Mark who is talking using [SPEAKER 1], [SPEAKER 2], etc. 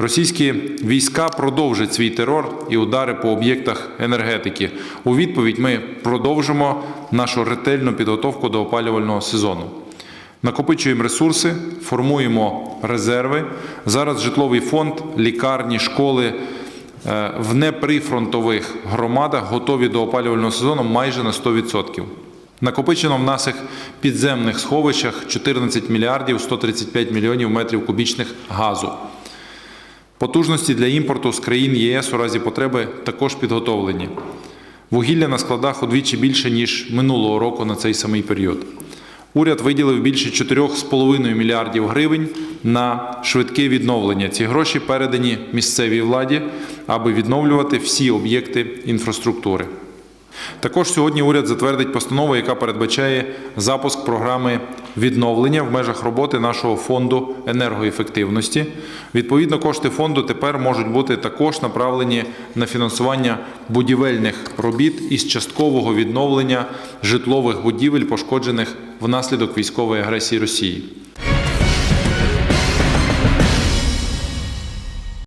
[SPEAKER 1] Російські війська продовжать свій терор і удари по об'єктах енергетики. У відповідь ми продовжимо нашу ретельну підготовку до опалювального сезону. Накопичуємо ресурси, формуємо резерви. Зараз житловий фонд, лікарні, школи е, в неприфронтових громадах готові до опалювального сезону майже на 100%. Накопичено в наших підземних сховищах 14 мільярдів 135 мільйонів метрів кубічних газу. Потужності для імпорту з країн ЄС у разі потреби також підготовлені. Вугілля на складах удвічі більше, ніж минулого року на цей самий період. Уряд виділив більше 4,5 мільярдів гривень на швидке відновлення. Ці гроші передані місцевій владі, аби відновлювати всі об'єкти інфраструктури. Також сьогодні уряд затвердить постанову, яка передбачає запуск програми відновлення в межах роботи нашого фонду енергоефективності. Відповідно, кошти фонду тепер можуть бути також направлені на фінансування будівельних робіт із часткового відновлення житлових будівель, пошкоджених внаслідок військової агресії Росії.